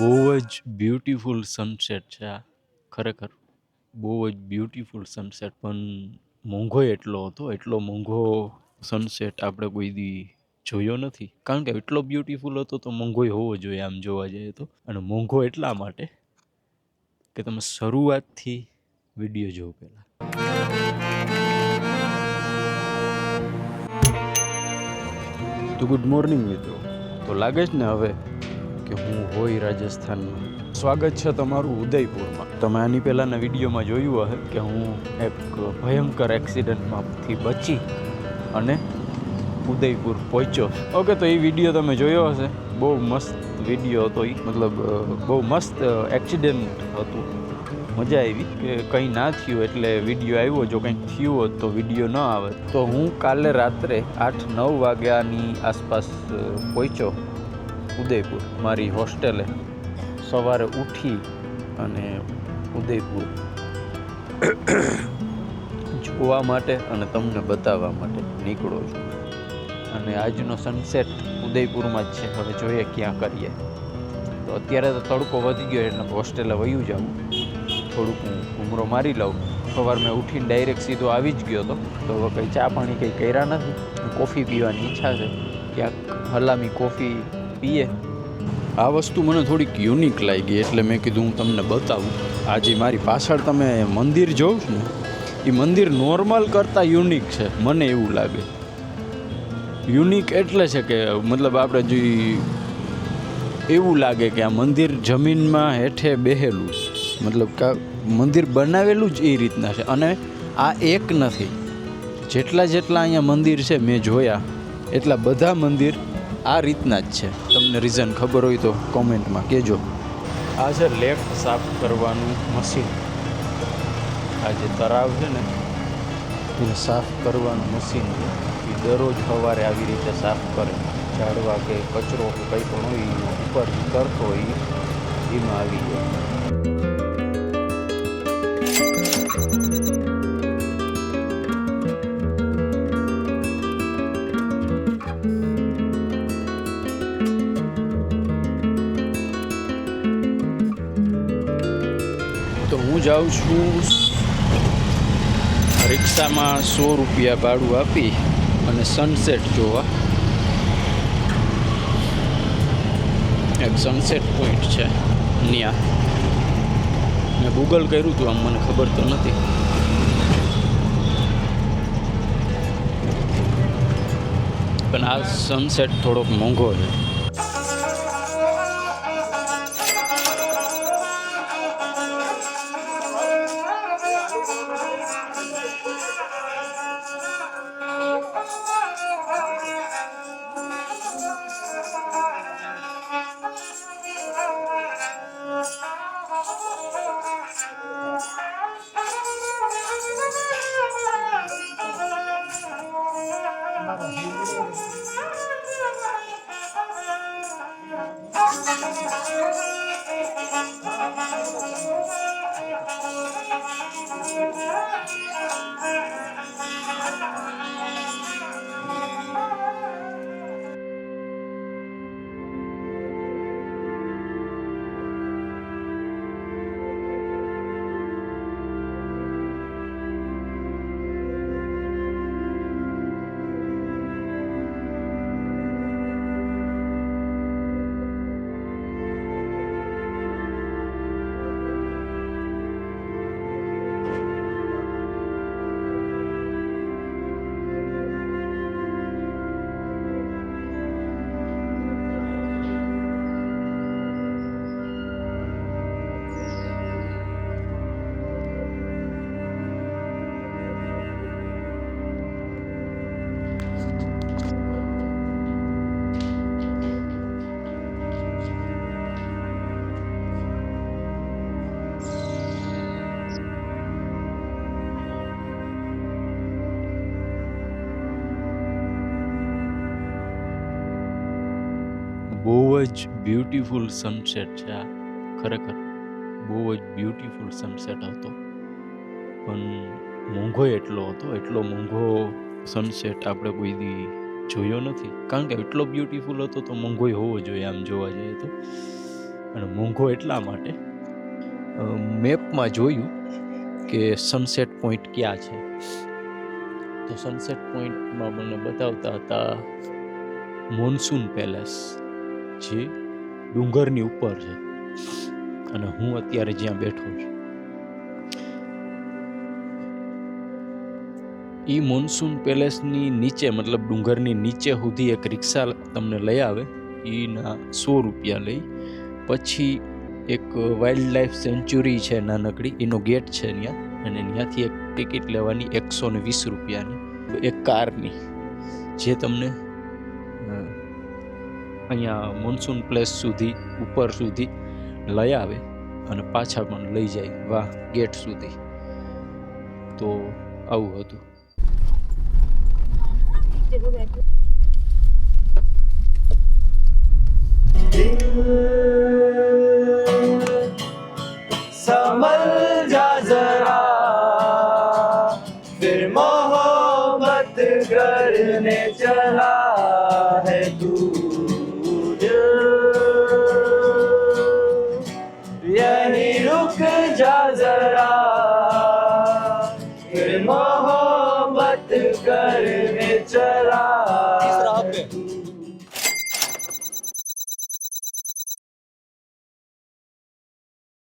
બહુ જ beautiful sunset છે આ. ખરેખર બહુ જ બ્યુટીફુલ સનસેટ પણ મોંઘો એટલો હતો, એટલો મોંઘો સનસેટ આપણે કોઈ દી જોયો નથી. કારણ કે એટલો બ્યુટીફુલ હતો તો મોંઘોય હોવો જોઈએ આમ જોવા જઈએ તો. અને મોંઘો એટલા માટે કે તમે શરૂઆતથી વીડિયો જોવો પહેલાં. તો ગુડ મોર્નિંગ મિત્રો. તો લાગે જ ને હવે કે હું હોય રાજસ્થાનમાં. સ્વાગત છે તમારું ઉદયપુરમાં. તમે આની પહેલાંના વિડીયોમાં જોયું હશે કે હું એક ભયંકર એક્સિડન્ટમાંથી બચી અને ઉદયપુર પહોંચ્યો. ઓકે, તો એ વીડિયો તમે જોયો હશે. બહુ મસ્ત વીડિયો હતો એ મતલબ બહુ મસ્ત એક્સિડન્ટ હતું. મજા આવી કે કંઈ ના થયું એટલે વીડિયો આવ્યો. જો કંઈક થયું હોત તો વીડિયો ન આવે. તો હું કાલે રાત્રે આઠ નવ વાગ્યાની આસપાસ પહોંચ્યો. ઉદયપુર, મારી હોસ્ટેલે સવારે ઉઠી અને ઉદયપુર જોવા માટે અને તમને બતાવવા માટે નીકળો છું. અને આજનો સનસેટ ઉદયપુરમાં જ છે. હવે જોઈએ ક્યાં કરીએ. તો અત્યારે તો તડકો વધી ગયો એટલે હોસ્ટેલે વયું જાઉં. થોડુંક હું ઘૂમરો મારી લઉં. સવાર મેં ઉઠીને ડાયરેક્ટ સીધો આવી જ ગયો હતો તો કંઈ ચા પાણી કંઈ કર્યા નથી. કોફી પીવાની ઈચ્છા છે. ક્યાંક હલામી કોફી પીએ. આ વસ્તુ મને થોડીક યુનિક લાગી એટલે મેં કીધું હું તમને બતાવું. આજે મારી પાછળ તમે મંદિર જોઉં ને, એ મંદિર નોર્મલ કરતાં યુનિક છે, મને એવું લાગે. યુનિક એટલે છે કે, મતલબ આપણે જે એવું લાગે કે આ મંદિર જમીનમાં હેઠે બેહેલું મતલબ કે મંદિર બનાવેલું જ એ રીતના છે. અને આ એક નથી. જેટલા જેટલા અહીંયા મંદિર છે મેં જોયા, એટલા બધા મંદિર આ રીતના જ છે. તમને રીઝન ખબર હોય તો કોમેન્ટમાં કહેજો. આ છે લેફ્ટ સાફ કરવાનું મશીન આ જે તળાવ છે ને, એને સાફ કરવાનું મશીન છે. એ દરરોજ સવારે આવી રીતે સાફ કરે. ઝાડવા કે કચરો કંઈ પણ હોય ઉપર કરતો હોય, એમાં આવી જાય. જાઉં છું. રિક્ષામાં સો રૂપિયા ભાડું આપી અને સનસેટ જોવા. એક સનસેટ પોઈન્ટ છે, ન્યા. મેં ગૂગલ કર્યું હતું આમ મને ખબર તો નથી. પણ આ સનસેટ થોડોક મોંઘો છે. બહુ જ બ્યુટીફુલ સનસેટ છે આ. ખરેખર બહુ જ બ્યુટીફુલ સનસેટ હતો પણ મોંઘો એટલો હતો, એટલો મોંઘો સનસેટ આપણે કોઈ દી જોયો નથી. કારણ કે એટલો બ્યુટીફુલ હતો તો મોંઘોય હોવો જોઈએ આમ જોવા જઈએ તો. અને મોંઘો એટલા માટે મેપમાં જોયું કે સનસેટ પોઈન્ટ ક્યાં છે. તો સનસેટ પોઈન્ટમાં મને બતાવતા હતા મોન્સૂન પેલેસ જે ડુંગરની ઉપર છે. અને હું અત્યારે જ્યાં બેઠો છું. એ મોન્સૂન પેલેસની નીચે, મતલબ ડુંગરની નીચે સુધી એક રિક્ષા તમને લઈ આવે. એના સો રૂપિયા લઈ. પછી એક વાઇલ્ડ લાઈફ સેન્ચુરી છે નાનકડી, એનો ગેટ છે ત્યાં અને ત્યાંથી એક ટિકિટ લેવાની એકસો ને વીસ રૂપિયાની એક કારની. જે તમને અહીંયા મોન્સૂન પ્લેસ સુધી, ઉપર સુધી લઈ આવે અને પાછા પણ લઈ જાય વાહ ગેટ સુધી. તો આવું હતું. સમલ જા જરા, ફિર